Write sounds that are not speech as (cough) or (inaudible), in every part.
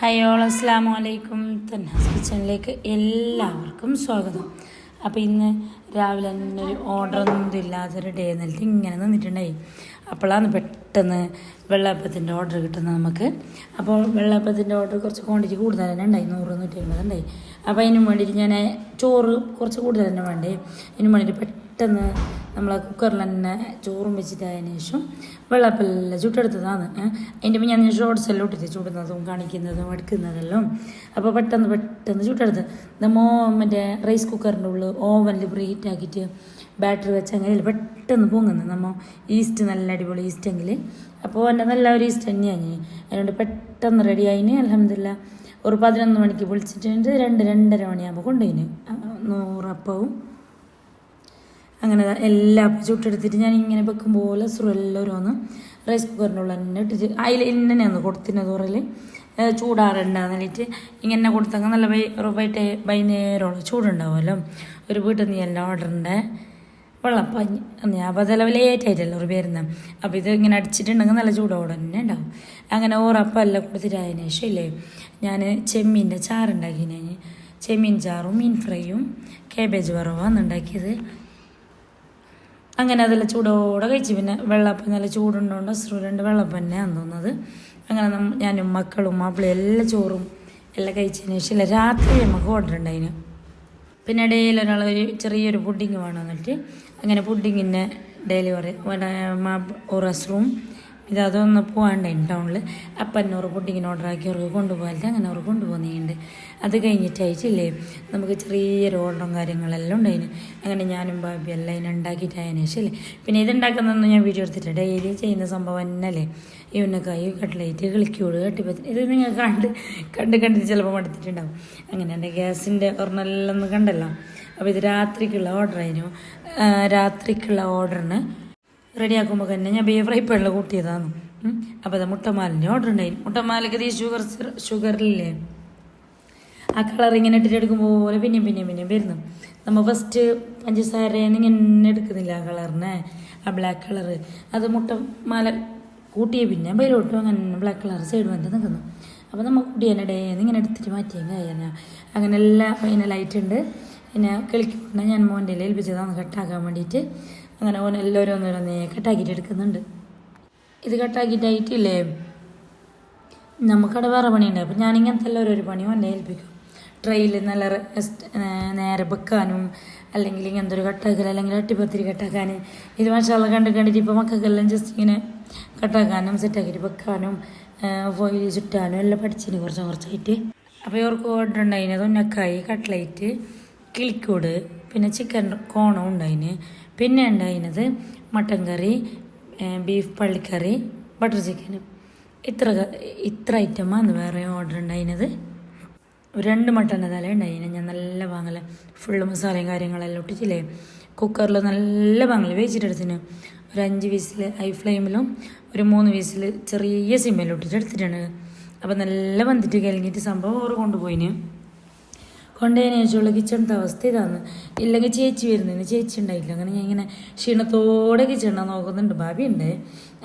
Hi all അസ്സാം വലൈക്കും തന്നാസ് കിച്ചണിലേക്ക് എല്ലാവർക്കും സ്വാഗതം. അപ്പോൾ ഇന്ന് രാവിലെ തന്നെ ഒരു ഓർഡർ ഒന്നും ഇല്ലാത്തൊരു ഡേ നിലത്ത് ഇങ്ങനെ നിന്നിട്ടുണ്ടായി. അപ്പോഴാണ് പെട്ടെന്ന് വെള്ളാപ്പത്തിന്റെ ഓർഡർ കിട്ടുന്നത് നമുക്ക്. അപ്പോൾ വെള്ളാപ്പത്തിന്റെ ഓർഡർ കുറച്ച് ക്വാണ്ടിറ്റി കൂടുതൽ തന്നെ ഉണ്ടായി. നൂറ് നൂറ്റി അമ്പത് ഉണ്ടായി. അപ്പോൾ അതിന് വേണ്ടിയിട്ട് ഞാൻ ചോറ് കുറച്ച് കൂടുതൽ തന്നെ വേണ്ടേ? അതിന് വേണ്ടിയിട്ട് പെട്ടെന്ന് നമ്മൾ കുക്കറിൽ തന്നെ ചോറും വെച്ചിട്ട് അതിന് ശേഷം വെള്ളപ്പെല്ലാം ചുട്ടെടുത്തതാണ്. അതിന്റെ ഞാൻ ഷോർട്സ് എല്ലാം ഇട്ടിട്ട് ചുടുന്നതും കാണിക്കുന്നതും എടുക്കുന്നതെല്ലാം. അപ്പോൾ പെട്ടെന്ന് പെട്ടെന്ന് ചുട്ടെടുത്ത്. നമ്മൾ മറ്റേ റൈസ് കുക്കറിന്റെ ഉള്ളിൽ ഓവനിൽ പ്രീഹീറ്റ് ആക്കിയിട്ട് ബാറ്ററി വെച്ച് അങ്ങനെ പെട്ടെന്ന് പൊങ്ങുന്നത് നമ്മൾ ഈസ്റ്റ് നല്ല അടിപൊളി ഈസ്റ്റ് എങ്കിൽ അപ്പോൾ എന്റെ നല്ല ഒരു ഈസ്റ്റ് തന്നെയാണ്. അതുകൊണ്ട് പെട്ടെന്ന് റെഡി ആയിന്. അലഹമില്ല ഒരു പതിനൊന്ന് മണിക്ക് വിളിച്ചിട്ടുണ്ട്. രണ്ട് രണ്ടര മണിയാകുമ്പോൾ കൊണ്ടുപോയിന്. നൂറപ്പവും. അങ്ങനെ എല്ലാ ചുട്ടെടുത്തിട്ട് ഞാൻ ഇങ്ങനെ വെക്കും പോലെ സുറെല്ലാവരും റൈസ് കുക്കറിന്റെ ഉള്ളിൽ തന്നെ ഇട്ടിട്ട് അതിൽ എന്നെയാണ് കൊടുത്തിരുന്നത് ചൂടാറുണ്ടാകുന്ന ചൂടാറുണ്ടാന്നിട്ട് ഇങ്ങനെ കൊടുത്തങ്ങ് നല്ല വൈ വൈകിട്ട് വൈകുന്നേരമുള്ള ചൂടുണ്ടാവുമല്ലോ. ഒരു വീട്ടിൽ നിന്ന് എല്ലാം ഓർഡറിന്റെ വെള്ളപ്പഞ്ഞ് ഞാൻ അപ്പോൾ അതെല്ലാം ലേറ്റ് ആയിട്ടല്ലോ ഒരു പേരുന്ന അപ്പോൾ ഇത് ഇങ്ങനെ അടിച്ചിട്ടുണ്ടെങ്കിൽ നല്ല ചൂടോടെ തന്നെ ഉണ്ടാവും. അങ്ങനെ ഓറപ്പല്ല കൊടുത്തിട്ടായതിനു ശേഷം ഇല്ലേ ഞാൻ ചെമ്മീന്റെ ചാറുണ്ടാക്കി ഞാൻ ചെമ്മീൻ ചാറും മീൻ ഫ്രൈയും കേബേജ് വറവാണ് ഉണ്ടാക്കിയത്. അങ്ങനെ അതെല്ലാം ചൂടോടെ കഴിച്ചു. പിന്നെ വെള്ളപ്പം നല്ല ചൂടുണ്ടോണ്ട് സ്റ്റുഡന്റ് വെള്ളപ്പം തന്നെയാണ് തോന്നുന്നത് അങ്ങനെ ഞാനും മക്കളും മാപ്പിളും എല്ലാ ചോറും എല്ലാം കഴിച്ചതിന് ശേഷം രാത്രി നമുക്ക് ഓർഡർ ഉണ്ടായിന്. പിന്നെ ഇടയിൽ ഒരാൾ ഒരു ചെറിയൊരു പുഡിങ് വേണമെന്നിട്ട് അങ്ങനെ പുഡിങ്ങിന്റെ ഡെലിവറി റൂം ഇത് അതൊന്ന് പോകാണ്ട് ടൗണിൽ അപ്പം എന്നൂറ് പുഡിങ്ങിന് ഓർഡർ ആക്കി അവർക്ക് കൊണ്ടുപോകാൻ അങ്ങനെ അവർ കൊണ്ടുപോകുന്നുണ്ട് അത് കഴിഞ്ഞിട്ട് അയച്ചില്ലേ നമുക്ക് ചെറിയൊരു ഓർഡറും കാര്യങ്ങളെല്ലാം ഉണ്ടായിന്. അങ്ങനെ ഞാനും ബാബി എല്ലാം അതിനെ ഉണ്ടാക്കിയിട്ട് അതിന് ശേഷമല്ലേ പിന്നെ ഇത് ഉണ്ടാക്കുന്നതൊന്നും ഞാൻ വീഡിയോ എടുത്തിട്ട് ഡെയിലി ചെയ്യുന്ന സംഭവം തന്നെയല്ലേ? ഈ ഉന്നക്കായി കട്ട്ലൈറ്റ് കിളിക്കൂട് കട്ടിപ്പത്തി ഇത് നിങ്ങൾ കണ്ട് കണ്ട് കണ്ടിട്ട് ചിലപ്പോൾ മടുത്തിട്ടുണ്ടാവും. അങ്ങനെ എന്റെ ഗ്യാസിന്റെ ഒരെണ്ണമെല്ലാം ഒന്ന് കണ്ടല്ലോ. അപ്പോൾ ഇത് രാത്രിക്കുള്ള ഓർഡർ ആയിരുന്നു. രാത്രിക്കുള്ള ഓർഡറിന് റെഡിയാക്കുമ്പോൾ തന്നെ ഞാൻ ബീഫ് ഫ്രൈ പെള്ള കൂട്ടിയതാണ് അപ്പോൾ അത് മുട്ടമാലിന്റെ ഓർഡർ ഉണ്ടായിരുന്നു മുട്ടമാലയ്ക്ക് ഈ ഷുഗർ ഷുഗറില്ലേ ആ കളർ ഇങ്ങനെ ഇട്ടിട്ട് എടുക്കുമ്പോൾ പോലെ പിന്നെയും പിന്നെയും പിന്നെയും വരുന്നു. നമ്മൾ ഫസ്റ്റ് പഞ്ചസാരേന്ന് ഇങ്ങനെ എടുക്കുന്നില്ല ആ കളറിനെ ആ ബ്ലാക്ക് കളർ അത് മുട്ടമാല കൂട്ടിയ പിന്നെ ബൈലോട്ടും അങ്ങനെ ബ്ലാക്ക് കളർ സൈഡ് വന്നിട്ട് നിൽക്കുന്നു അപ്പോൾ നമ്മൾ കൂട്ടിയതിന്റെ ഡേന്ന് ഇങ്ങനെ എടുത്തിട്ട് മാറ്റിയാൽ കഴിഞ്ഞാൽ അങ്ങനെ എല്ലാം ഉണ്ട്. പിന്നെ കളിക്കുന്ന ഞാൻ മോന്റെ ഏൽപ്പിച്ചതാണ് കട്ടാക്കാൻ വേണ്ടിയിട്ട്. അങ്ങനെ ഓൻ എല്ലാവരും ഒന്നോരോന്നേ കട്ടാക്കിയിട്ട് എടുക്കുന്നുണ്ട്. ഇത് കട്ടാക്കിയിട്ടായിട്ടില്ലേ നമുക്കവിടെ വേറെ പണിയുണ്ട്. അപ്പം ഞാനിങ്ങനത്തെ എല്ലാവരും ഒരു പണി എന്നെ ഏൽപ്പിക്കും. ട്രെയിൽ നല്ല നേരെ വെക്കാനും അല്ലെങ്കിൽ ഇങ്ങനത്തെ ഒരു കട്ടാക്കൽ അല്ലെങ്കിൽ അട്ടിപ്പത്തിരി കട്ടാക്കാൻ ഇത് മസാല കണ്ട് കണ്ടിട്ട് ഇപ്പോൾ മക്കൾക്കെല്ലാം ജസ്റ്റ് ഇങ്ങനെ കട്ടാക്കാനും സെറ്റാക്കിയിട്ട് വെക്കാനും ഫോയിൽ ചുറ്റാനും എല്ലാം പഠിച്ചിന് കുറച്ച് കുറച്ചായിട്ട്. അപ്പോൾ ഇവർക്ക് ഓർഡർ ഉണ്ടായിന്. ഉന്നക്കായി കട്ട്ലൈറ്റ് കിളിക്കൂട് പിന്നെ ചിക്കൻ കോണം ഉണ്ടായിന്. പിന്നെ ഉണ്ടായിരുന്നത് മട്ടൻ കറി ബീഫ് പള്ളിക്കറി ബട്ടർ ചിക്കനും ഇത്ര ഇത്ര ഐറ്റമാണ് വേറെ ഓർഡർ ഉണ്ടായിരുന്നത്. രണ്ട് മട്ടൻ തല ഉണ്ടായിരുന്നു. ഞാൻ നല്ല വാങ്ങല. ഫുള്ള് മസാലയും കാര്യങ്ങളെല്ലാം ഇട്ടിട്ടില്ലേ കുക്കറിൽ നല്ല വാങ്ങല. വേവിച്ചിട്ടെടുത്തിന് ഒരു അഞ്ച് വീസിൽ ഹൈ ഫ്ലെയിമിലും ഒരു മൂന്ന് വീസിൽ ചെറിയ സിമ്മിലും ഇട്ടിട്ട് എടുത്തിട്ടുണ്ട് അപ്പം നല്ല വന്നിട്ട് കലങ്ങിയിട്ട് സംഭവം ഓറ് കൊണ്ടുപോയിന്. കൊണ്ടതിന് ശേഷമുള്ള കിച്ചണത്തെ അവസ്ഥ ഇതാണ് ഇല്ലെങ്കിൽ ചേച്ചി വരുന്നതിന് ചേച്ചി ഉണ്ടായില്ല അങ്ങനെ ഞാൻ ഇങ്ങനെ ക്ഷീണത്തോടെ കിച്ചണ നോക്കുന്നുണ്ട്. ഭാവി ഉണ്ട്.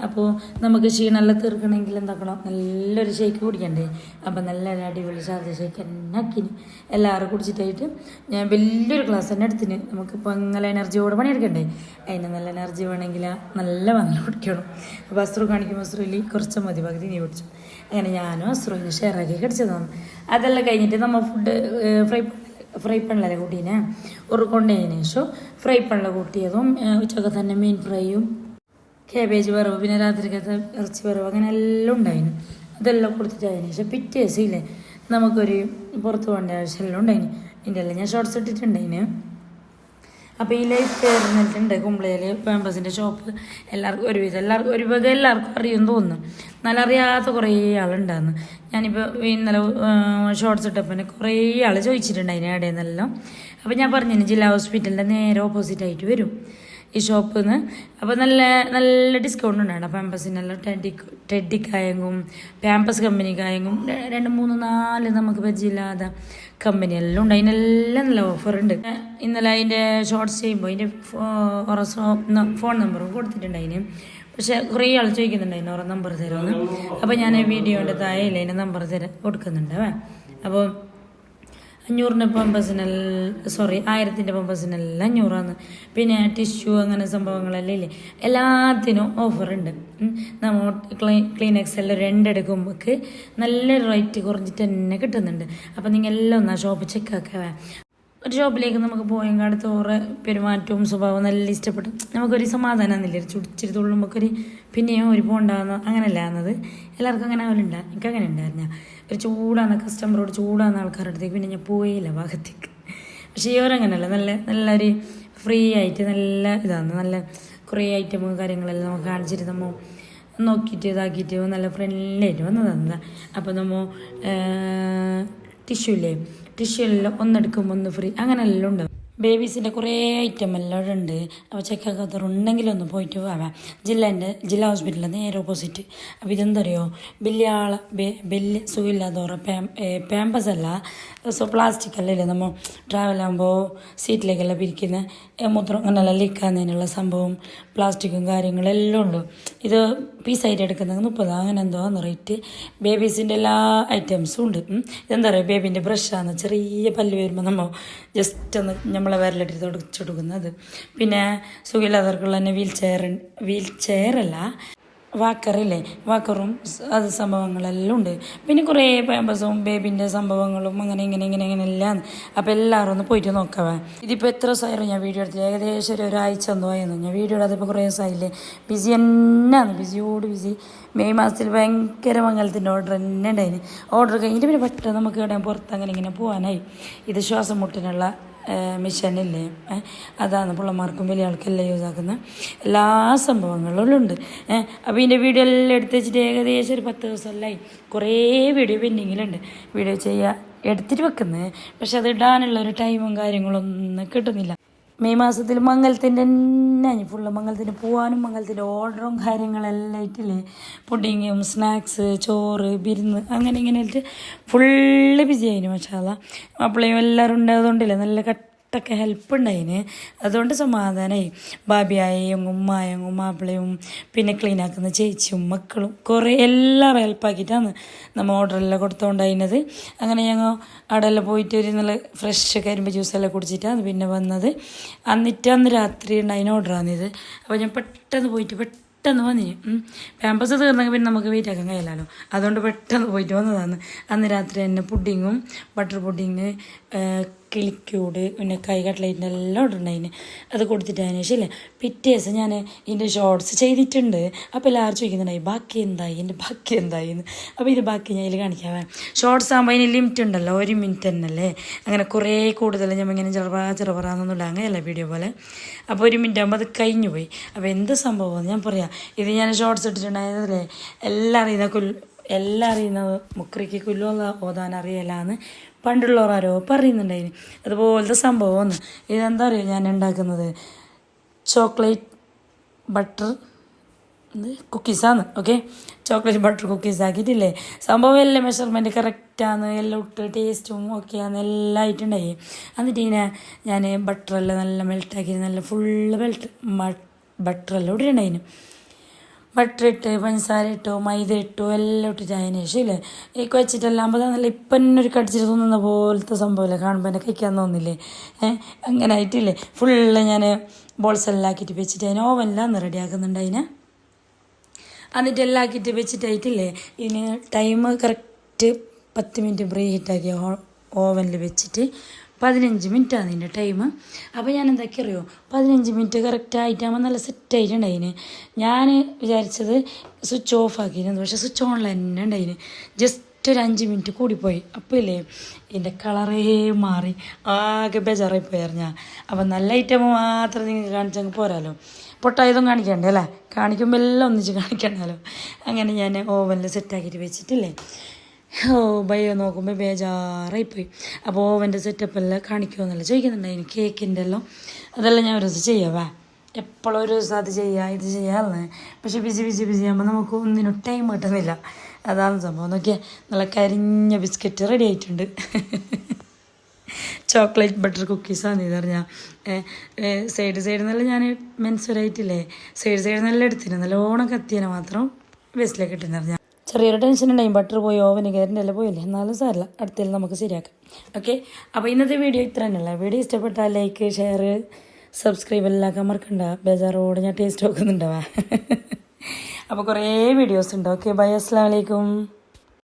അപ്പോൾ നമുക്ക് ക്ഷീണമെല്ലാം തീർക്കണമെങ്കിൽ എന്താക്കണം? നല്ലൊരു ഷേക്ക് കുടിക്കണ്ടേ? അപ്പം നല്ല അടിപൊളി ഷാർജ ഷേക്ക് എന്നെ ആക്കിന്. എല്ലാവരും കുടിച്ചിട്ടായിട്ട് ഞാൻ വലിയൊരു ക്ലാസ് തന്നെ എടുത്തിന്. നമുക്ക് ഇപ്പോൾ നല്ല എനർജിയോടെ പണിയെടുക്കണ്ടേ? അതിന് നല്ല എനർജി വേണമെങ്കിൽ നല്ല വന്നു കുടിക്കണം. അപ്പോൾ കാണിക്കും കാണിക്കുമ്പോൾ ഇല്ലെങ്കിൽ കുറച്ച് മതി. പകുതി നീ കുടിച്ചു. അങ്ങനെ ഞാനും അസ്രുവിന് ഷെയറാക്കി കടിച്ചതാണ്. അതെല്ലാം കഴിഞ്ഞിട്ട് നമ്മൾ ഫുഡ് ഫ്രൈ ഫ്രൈ പണിലെ കൂട്ടീനെ? ഒരു കൊണ്ടതിന് ശേഷം ഫ്രൈ പണിലെ കൂട്ടിയതും ഉച്ചയ്ക്ക് തന്നെ മീൻ ഫ്രൈയും കേബേജ് വറവ് പിന്നെ രാത്രിക്കത്തെ ഇറച്ചി വറവ് അങ്ങനെ എല്ലാം ഉണ്ടായിരുന്നു അതെല്ലാം കൊടുത്തിട്ട് അതിന് ശേഷം പിറ്റേ ദിവസം ഇല്ലേ നമുക്കൊരു പുറത്ത് പോകേണ്ട ആവശ്യമെല്ലാം ഉണ്ടായിന്. ഇതിന്റെ എല്ലാം ഞാൻ ഷോർട്ട്സ് ഇട്ടിട്ടുണ്ടായിന്. അപ്പോൾ ഈ ലൈഫ് കയറുന്നിട്ടുണ്ട് കുമ്പളയിൽ പാമ്പസിന്റെ ഷോപ്പ് എല്ലാവർക്കും ഒരുവിധം എല്ലാവർക്കും ഒരു ഒരുവിധം എല്ലാവർക്കും അറിയുമെന്ന് തോന്നുന്നു. നല്ല അറിയാത്ത കുറേ ആളുണ്ടായിരുന്നു ഞാനിപ്പോൾ ഇന്നലെ ഷോർട്ട്സ് ഇട്ടപ്പോൾ കുറേ ആൾ ചോദിച്ചിട്ടുണ്ട് അതിന് ഇടയിൽ അപ്പോൾ ഞാൻ പറഞ്ഞു ജില്ലാ ഹോസ്പിറ്റലിന്റെ നേരെ ഓപ്പോസിറ്റ് ആയിട്ട് വരും ഈ ഷോപ്പിൽ നിന്ന് അപ്പോൾ നല്ല നല്ല ഡിസ്കൗണ്ട് ഉണ്ടാണ് പാമ്പസിനെല്ലാം ടെഡി ടെഡിക്കായെങ്കും പാമ്പസ് കമ്പനിക്കായെങ്കും രണ്ട് മൂന്ന് നാല് നമുക്ക് പരിചയമില്ലാതെ കമ്പനി എല്ലാം ഉണ്ട്. അതിനെല്ലാം നല്ല ഓഫർ ഉണ്ട്. ഇന്നലെ അതിന്റെ ഷോർട്ട്സ് ചെയ്യുമ്പോൾ അതിന്റെ ഫോൺ നമ്പറും കൊടുത്തിട്ടുണ്ട് അതിന് പക്ഷേ കുറേ ആൾ ചോദിക്കുന്നുണ്ട് അതിന് ഓരോ നമ്പർ തരുമെന്ന് അപ്പോൾ ഞാൻ വീഡിയോന്റെ താഴെ അതിന്റെ നമ്പർ തരാൻ കൊടുക്കുന്നുണ്ട് അപ്പോൾ അഞ്ഞൂറിന്റെ പമ്പസിനെല്ലാം സോറി ആയിരത്തിന്റെ പമ്പസിനെല്ലാം അഞ്ഞൂറാണ് പിന്നെ ടിഷ്യൂ അങ്ങനെ സംഭവങ്ങളെല്ലാം ഇല്ലേ? എല്ലാത്തിനും ഓഫറുണ്ട് നമ്മൾ ക്ലീ ക്ലീനക്സ് എല്ലാം രണ്ടെടുക്കുമ്പോൾക്ക് നല്ല റേറ്റ് കുറഞ്ഞിട്ട് തന്നെ കിട്ടുന്നുണ്ട്. അപ്പം നിങ്ങൾ എല്ലാം ഒന്ന് ഷോപ്പ് ചെക്കാക്കുക ഒരു ഷോപ്പിലേക്ക് നമുക്ക് പോയെങ്കാട് തോറ് പെരുമാറ്റവും സ്വഭാവവും നല്ല ഇഷ്ടപ്പെട്ടു. നമുക്കൊരു സമാധാനം എന്നില്ല ഒരു ചുടിച്ചിരി തുള്ളുമ്പോഴൊരു പിന്നെയും ഒരു പോണ്ടാകുന്ന അങ്ങനെയല്ല എന്നത്. എല്ലാവർക്കും അങ്ങനെ ആവലുണ്ട എനിക്ക് അങ്ങനെ ഉണ്ടായിരുന്ന ഒരു ചൂടാണ് കസ്റ്റമറോട് ചൂടാകുന്ന ആൾക്കാരുടെ അടുത്തേക്ക് പിന്നെ ഞാൻ പോയില്ല ഭാഗത്തേക്ക്. പക്ഷേ ഇവരങ്ങനെയല്ല നല്ല നല്ലൊരു ഫ്രീ ആയിട്ട് നല്ല ഇതാണ്. നല്ല കുറേ ഐറ്റമും കാര്യങ്ങളെല്ലാം നമുക്ക് കാണിച്ചിട്ട് നമ്മൾ നോക്കിയിട്ട് ഇതാക്കിയിട്ട് നല്ല ഫ്രണ്ട്ലി ആയിട്ട് വന്നതാണ്. അപ്പോൾ നമ്മൾ ടിഷ്യൂ ഇല്ലേ ടിഷ്യൂ എല്ലാം ഒന്നെടുക്കുമ്പോൾ ഒന്ന് ഫ്രീ. അങ്ങനെ എല്ലാം ഉണ്ട്. ബേബീസിന്റെ കുറേ ഐറ്റം എല്ലാം ഉണ്ട്. അപ്പോൾ ചെക്കാക്കാത്തവരുണ്ടെങ്കിൽ ഒന്ന് പോയിട്ട് പോവാം ജില്ലേന്റെ ജില്ലാ ഹോസ്പിറ്റലിൽ നേരെ ഓപ്പോസിറ്റ് അപ്പോൾ ഇതെന്തറിയോ? വലിയ ആളെ വലിയ പാം പാമ്പസ് അല്ല സോ പ്ലാസ്റ്റിക് അല്ലല്ലേ നമ്മൾ ട്രാവൽ ആകുമ്പോൾ സീറ്റിലേക്കെല്ലാം പിരിക്കുന്ന? മൂത്രം അങ്ങനെയെല്ലാം ലീക്കാകുന്നതിനുള്ള സംഭവം പ്ലാസ്റ്റിക്കും കാര്യങ്ങളും എല്ലാം ഉണ്ട്. ഇത് പീസായിട്ട് എടുക്കുന്നത് മുപ്പത് അങ്ങനെ എന്തോ റേറ്റ് ബേബീസിന്റെ എല്ലാ ഐറ്റംസും ഉണ്ട്. ഇതെന്താ പറയുക ബേബീന്റെ ബ്രഷാണ് ചെറിയ പല്ല് വരുമ്പോൾ നമ്മൾ ജസ്റ്റ് ഒന്ന് നമ്മളെ വിരലിട്ട് തുടച്ചെടുക്കുന്നത് പിന്നെ സുഖമില്ലാത്തവർക്കുള്ള തന്നെ വീൽ ചെയർ വീൽ ചെയറല്ല വാക്കറില്ലേ വാക്കറും അത് സംഭവങ്ങളെല്ലാം ഉണ്ട്. പിന്നെ കുറേ പാമ്പസും ബേബിന്റെ സംഭവങ്ങളും അങ്ങനെ ഇങ്ങനെ ഇങ്ങനെ ഇങ്ങനെ എല്ലാം. അപ്പോൾ എല്ലാവരും ഒന്ന് പോയിട്ട് നോക്കാവേ. ഇതിപ്പോൾ എത്ര ദിവസമായിരുന്നു ഞാൻ വീഡിയോ എടുത്തില്ല. ഏകദേശം ഒരു ഒരാഴ്ച എന്തോ ആയിരുന്നു. ഞാൻ വീഡിയോ ഇടാതിപ്പോൾ കുറേ ദിവസമായില്ലേ. ബിസി എന്നാണ്. ബിസിയോട് ബിസി. മെയ് മാസത്തിൽ ഭയങ്കര മംഗലത്തിന്റെ ഓർഡർ തന്നെ ഉണ്ടായിരുന്നു ഓർഡർ കഴിഞ്ഞിട്ട് പിന്നെ പെട്ടെന്ന് നമുക്ക് ഇവിടെ പുറത്ത് അങ്ങനെ ഇങ്ങനെ പോകാനായി ഇത് ശ്വാസം മുട്ടിനുള്ള മിഷനില്ലേ? അതാണ് പിള്ളമാർക്കും വലിയ ആൾക്കെല്ലാം യൂസ് ആക്കുന്ന. എല്ലാ സംഭവങ്ങളും ഉണ്ട് അപ്പോൾ ഇതിന്റെ വീഡിയോ എല്ലാം എടുത്ത് വെച്ചിട്ട് ഏകദേശം ഒരു പത്ത് ദിവസമല്ലായി. കുറേ വീഡിയോ പെൻഡിങ്ങിലുണ്ട് വീഡിയോ ചെയ്യുക എടുത്തിട്ട് വെക്കുന്നത് പക്ഷെ അത് ഇടാനുള്ള ഒരു ടൈമും കാര്യങ്ങളൊന്നും കിട്ടുന്നില്ല. മെയ് മാസത്തിൽ മംഗലത്തിന്റെ തന്നെ ഫുള്ള് മംഗലത്തിന് പോകാനും മംഗലത്തിന്റെ ഓർഡറും കാര്യങ്ങളെല്ലാം ആയിട്ടില്ലേ? പുഡിങ്ങും സ്നാക്സ് ചോറ് ബിരുന്ന് അങ്ങനെ ഇങ്ങനെ ആയിട്ട് ഫുള്ള് ബിസി ആയിരുന്നു മഷാല മാപ്പിളയും എല്ലാവരും ഉണ്ടായതുകൊണ്ടില്ലേ? നല്ല കട്ടൊക്കെ ഹെൽപ്പ് ഉണ്ടായിന് അതുകൊണ്ട് സമാധാനമായി ബാബിയായും ഉമ്മായും മാപ്പിളയും പിന്നെ ക്ലീൻ ആക്കുന്ന ചേച്ചിയും മക്കളും കുറേ എല്ലാവരും ഹെൽപ്പാക്കിയിട്ടാണ് നമ്മൾ ഓർഡറെല്ലാം കൊടുത്തോണ്ടായിരുന്നത്. അങ്ങനെ ഞങ്ങൾ അവിടെ എല്ലാം പോയിട്ട് ഒരു നല്ല ഫ്രഷ് കരിമ്പ് ജ്യൂസെല്ലാം കുടിച്ചിട്ടാണ് പിന്നെ വന്നത്. എന്നിട്ട് അന്ന് രാത്രി ഉണ്ടായിന് ഓർഡറാണിത് അപ്പോൾ ഞാൻ പെട്ടെന്ന് പോയിട്ട് പെട്ടെന്ന് വന്നിന് പാമ്പസ് തീർന്നെങ്കിൽ പിന്നെ നമുക്ക് വെയിറ്റ് ആക്കാൻ കഴിയില്ലല്ലോ. അതുകൊണ്ട് പെട്ടെന്ന് പോയിട്ട് വന്നതാണ്. അന്ന് രാത്രി തന്നെ പുഡിങ്ങും ബട്ടർ പുഡിങ് കിളിക്കൂട് പിന്നെ കൈ കട്ട്ലൈറ്റിന്റെ എല്ലാം ഉണ്ടായിന് അത് കൊടുത്തിട്ട് അതിന് ശേഷം പിറ്റേ ദിവസം ഞാൻ ഇതിന്റെ ഷോർട്സ് ചെയ്തിട്ടുണ്ട്. അപ്പോൾ എല്ലാവരും ചോദിക്കുന്നുണ്ടായി ബാക്കി എന്തായി? എന്റെ ബാക്കി എന്തായി? എന്ന്. അപ്പോൾ ഇത് ബാക്കി ഞാൻ ഇതിൽ കാണിക്കാവേ ഷോർട്സ് ആകുമ്പോൾ അതിന് ലിമിറ്റ് ഉണ്ടല്ലോ ഒരു മിനിറ്റ് തന്നെയല്ലേ അങ്ങനെ കുറേ കൂടുതൽ ഞാൻ ഇങ്ങനെ ചെറുപ ചെറുപറാന്നൊന്നുമില്ല അങ്ങനെയല്ല വീഡിയോ പോലെ. അപ്പോൾ ഒരു മിനിറ്റ് ആകുമ്പോൾ അത് കഴിഞ്ഞു പോയി. അപ്പോൾ എന്ത് സംഭവം ഞാൻ പറയാം. ഇത് ഞാൻ ഷോർട്സ് ഇട്ടിട്ടുണ്ടായതല്ലേ എല്ലാം അറിയുന്ന എല്ലാം അറിയുന്ന മുക്രിക്ക് കുല്ലുള്ള ഓതാൻ അറിയലാന്ന് പണ്ടുള്ളവർ ആരോ പറയുന്നുണ്ടായിന്. അതുപോലത്തെ സംഭവമാണ് ഇതെന്താ അറിയോ ഞാൻ ഉണ്ടാക്കുന്നത്? ചോക്ലേറ്റ് ബട്ടർ കുക്കീസാണ് ഓക്കെ? ചോക്ലേറ്റ് ബട്ടർ കുക്കീസ് ആക്കിയിട്ടില്ലേ സംഭവം എല്ലാം മെഷർമെന്റ് കറക്റ്റാണ് എല്ലാം ഇട്ട് ടേസ്റ്റും ആണ് എല്ലാം ആയിട്ടുണ്ടായി. എന്നിട്ട് ഇങ്ങനെ ഞാൻ ബട്ടറെല്ലാം നല്ല മെൽട്ടാക്കി നല്ല ഫുള്ള് മെൽട്ട് ബട്ടറെല്ലാം ഇട്ടിട്ടുണ്ടായിന്. ബട്ടർ ഇട്ട് പഞ്ചസാര ഇട്ടു മൈദ ഇട്ടു എല്ലാം ഇട്ടിട്ട് അതിന് ശേഷം ഇല്ലേ? ഈ ആകുമ്പോൾ നല്ല ഇപ്പം തന്നെ ഒരു കടിച്ചിട്ട് തോന്നുന്ന പോലത്തെ സംഭവമല്ലേ കാണുമ്പോൾ എന്നെ കഴിക്കാൻ തോന്നില്ലേ? ഏഹ് അങ്ങനെ ആയിട്ടില്ലേ? ഫുള്ള് ഞാൻ ബോൾസ് എല്ലാം ആക്കിയിട്ട് വെച്ചിട്ട് അതിന് ഓവനിലാണ് റെഡിയാക്കുന്നുണ്ട് അതിനെ. എന്നിട്ട് എല്ലാം ആക്കിയിട്ട് വെച്ചിട്ടായിട്ടില്ലേ ഇതിന് ടൈം കറക്റ്റ് പത്ത് മിനിറ്റ് പ്രീ ഹീറ്റാക്കിയ ഓവനിൽ വെച്ചിട്ട് പതിനഞ്ച് മിനിറ്റാണ് ഇതിന്റെ ടൈം അപ്പോൾ ഞാൻ എന്താക്കി അറിയോ പതിനഞ്ച് മിനിറ്റ് കറക്റ്റ് ആയിട്ടാകുമ്പോൾ നല്ല സെറ്റ് ആയിട്ടുണ്ടായിന് ഞാൻ വിചാരിച്ചത് സ്വിച്ച് ഓഫ് ആക്കിയിരുന്നു. പക്ഷേ സ്വിച്ച് ഓൺ തന്നെ ഉണ്ടായിന് ജസ്റ്റ് ഒരു അഞ്ച് മിനിറ്റ് കൂടിപ്പോയി. അപ്പോൾ ഇല്ലേ? ഇതിന്റെ കളറേ മാറി. ആകെ ബേജാറായി പോയായിരുന്നു ഞാൻ അപ്പം നല്ല ഐറ്റം മാത്രം നിങ്ങൾക്ക് കാണിച്ചങ്ങ് പോരാലോ. പൊട്ടായതും കാണിക്കണ്ടേ അല്ലേ? കാണിക്കുമ്പോൾ എല്ലാം ഒന്നിച്ച് കാണിക്കണ്ടല്ലോ. അങ്ങനെ ഞാൻ ഓവനിൽ സെറ്റാക്കിയിട്ട് വെച്ചിട്ടില്ലേ? ഓ ഭയോ നോക്കുമ്പോൾ ബേജാറായിപ്പോയി. അപ്പോൾ ഓവന്റെ സെറ്റപ്പ് എല്ലാം കാണിക്കുമെന്നല്ല ചോദിക്കുന്നുണ്ടായിരുന്നു കേക്കിന്റെ എല്ലാം അതെല്ലാം ഞാൻ ഒരു ദിവസം ചെയ്യാവേ എപ്പോഴും ഒരു ദിവസം അത് ചെയ്യുക ഇത് ചെയ്യാമെന്ന് പക്ഷെ ബിസി ബിസി ബിസി ആകുമ്പോൾ നമുക്ക് ഒന്നിനും ടൈം കിട്ടുന്നില്ല. അതാണ് സംഭവം. നോക്കിയാൽ നല്ല കരിഞ്ഞ ബിസ്ക്കറ്റ് റെഡി ആയിട്ടുണ്ട്. ചോക്ലേറ്റ് ബട്ടർ കുക്കീസാണ് ഇത് പറഞ്ഞാൽ സൈഡ് സൈഡിൽ നല്ല ഞാൻ മെൻസുരായിട്ടില്ലേ സൈഡ് സൈഡിൽ നല്ല എടുത്തിന് നല്ലോണം കത്തിയനെ മാത്രം വേസ്റ്റിലേക്ക് ഇട്ടെന്ന് പറഞ്ഞാൽ ചെറിയൊരു ടെൻഷൻ ഉണ്ടായി ബട്ടർ പോയി ഓവന് കയറിന്റെ പോയില്ലേ? എന്നാലും സാരില്ല. അടുത്തതിൽ നമുക്ക് ശരിയാക്കാം. ഓക്കെ അപ്പോൾ ഇന്നത്തെ വീഡിയോ ഇത്ര തന്നെയല്ല വീഡിയോ ഇഷ്ടപ്പെട്ടാൽ ലൈക്ക് ഷെയർ സബ്സ്ക്രൈബ് എല്ലാം മറക്കണ്ട. ബേജാറോട് ഞാൻ ടേസ്റ്റ് നോക്കുന്നുണ്ടാവാ (laughs) അപ്പോൾ കുറേ വീഡിയോസ് ഉണ്ട്. ഓക്കെ ബൈ അസ്സാം വലൈക്കും